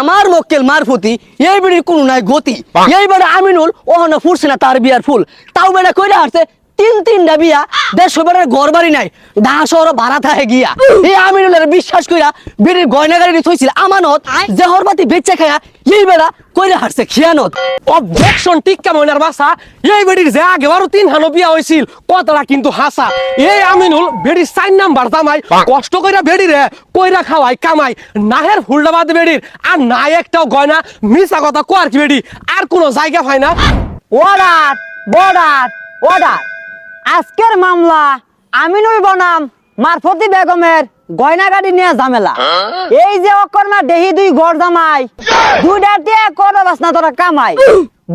আমার মক্কেল মারফতি এই বেড়ির কোনো নাই গতি। এই বেড়া আমিনুল ওহনা ফুটছে না তার বিয়ার ফুল। তাও বেড়া কইরা হারছে তিন তিনটা বিয়া দেড়শো বেড়ার ঘর বাড়ি নাই। ঢাকা শহর ভাড়া থাকে গিয়া। এই আমিনুলের বিশ্বাস কইরা বেড়ির গয়না গাড়ি থইছিল আমানত জহরবাতি বেচে খায়া এই বেড়া কইরা হারছে খিয়ানত। অবজেকশন টিক্কা ময়নার বাসা। এই বেডির যে আগে বারো তিন হানো বিয়া হয়েছিল কথাটা কিন্তু হাসা। এই আমিনুল বেডির চার নাম্বার জামাই কষ্ট কইরা বেডি রে কইরা খাওয়াই কামাই নাহের ফুলডাবাদ বেডির আর নাই একটাও গয়না মিশা কথা কোয়ার কি বেডি আর কোনো জায়গা হয় না। অর্ডার বর্ডার অর্ডার আজকের মামলা আমিনুল বনাম মারফতি বেগমের গয়না গাড়ি নিয়ে ঝামেলা। এই যে অকর্মা দেহি দুই ঘর জামাই দুইটা দিয়ে কর বাসনা তোরা কামাই।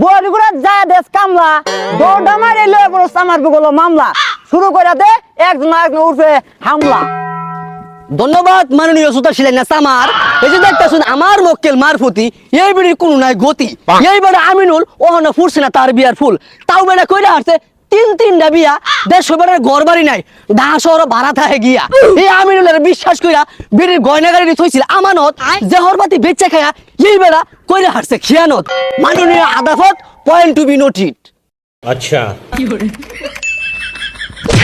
বরগুড়ার যায় দেশ কামলা দৌড় মারে লয়ে বড় সামার বুগলো মামলা। শুরু করে দে একজন একজন উঠে হামলা। ধন্যবাদ মাননীয় সুতা ছিলেন না সামার। এই যে দেখতেছেন আমার মক্কেল মারফতি এই বেড়ির কোনো নাই গতি। এই বেড়া আমিনুল ওহনা ফুটছে না তার বিয়ার ফুল। তাও বেড়া কইরা হারছে তিন তিন ডাবিয়া দেশ বেড়ার ঘর বাড়ি নাই ঢাকা শহর ভাড়া থাকে গিয়া। এই আমিনুলের বিশ্বাস কইরা বেড়ির গয়না গাড়ি থইছিল আমানত জেহরবাতি বেচে খায়া এই বেলা কইরা হারছে খিয়ানত। মাননীয় আদাফত পয়েন্ট টু বি নোটিড আচ্ছা।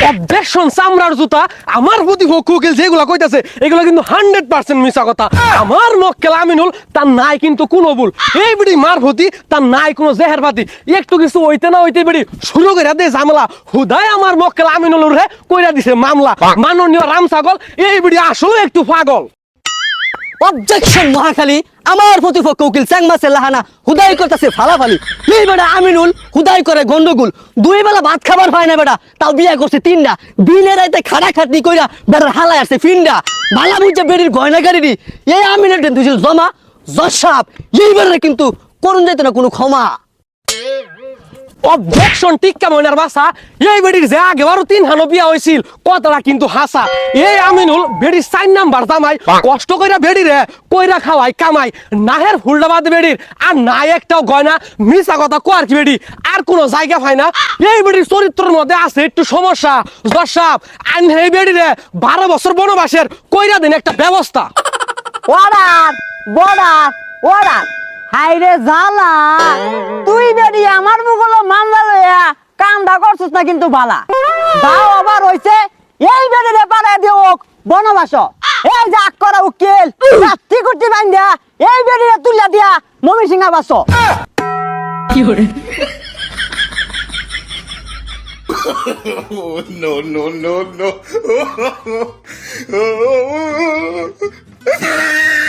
অবজেকশন চামড়ার জুতা। আমার প্রতি হকুকিল যেগুলা কইতাছে এগুলো কিন্তু হান্ড্রেড পার্সেন্ট মিশা কথা। আমার মক্কেল আমিনুল তার নাই কিন্তু কোনো ভুল। এই বিড়ি মার ভতি তার নাই কোনো জেহের বাতি একটু কিছু হইতে না হইতে বিড়ি শুরু করে দে ঝামেলা। হুদায় আমার মক্কেল আমিনুল রে কইরা দিছে মামলা। মাননীয় রাম ছাগল এই বিড়ি আসলে একটু পাগল। অবজেকশন মহাখালী। আমার প্রতিপক্ষ উকিল চ্যাংমাসের লাহানা হুদাই করতেছে ফালাফালি। এই বেটা আমিনুল, হুদাই করে গন্ডগোল। দুই বেলা ভাত খাবার পায় না বেটা, তাও বিয়া করছে তিনটা। দিনে রাইতে খাটা খাটনি কইরা বেটার হালাই আসছে ফিন্ডা। ভালা বুঝছে বেড়ির গয়না গাড়ি এই আমিনুল দুজন জমা, জসাব। এই বেড়ে কিন্তু করুন যাইতে না কোনো ক্ষমা। অবজেকশন টিক্কা ময়নার বাসা এই বেডির যে আগে বারো তিন হানো বিয়া হয়েছিল কথাটা কিন্তু হাসা। এই আমিনুল বেডির চার নাম্বার জামাই কষ্ট কইরা বেডি রে কইরা খাওয়াই কামাই। নাহের ফুলডাবাদ বেডির আর নাই একটাও গয়না মিশা কথা কোয়ার কি বেডি? আর কোনো জায়গা পায় না। এই বেডির চরিত্রের মধ্যে আছে একটু সমস্যা। দর্শাপ আইন এই বেডি রে বারো বছর বনবাসের কইরা দিন একটা ব্যবস্থা। অর্ডার বর্ডার অর্ডার হাইরে জালা তুই বেরি আমার মুখলো মামলা লইয়া কামটা করছিস না কিন্তু বালা। দাও আবার হইছে এই বেরি রে পারে দিওক বনবাস। এই যে আক করা উকিল রাত্রি কুটি বান্ধা এই বেরি রে তুলিয়া দিয়া মমি সিংহা বাস no no no no.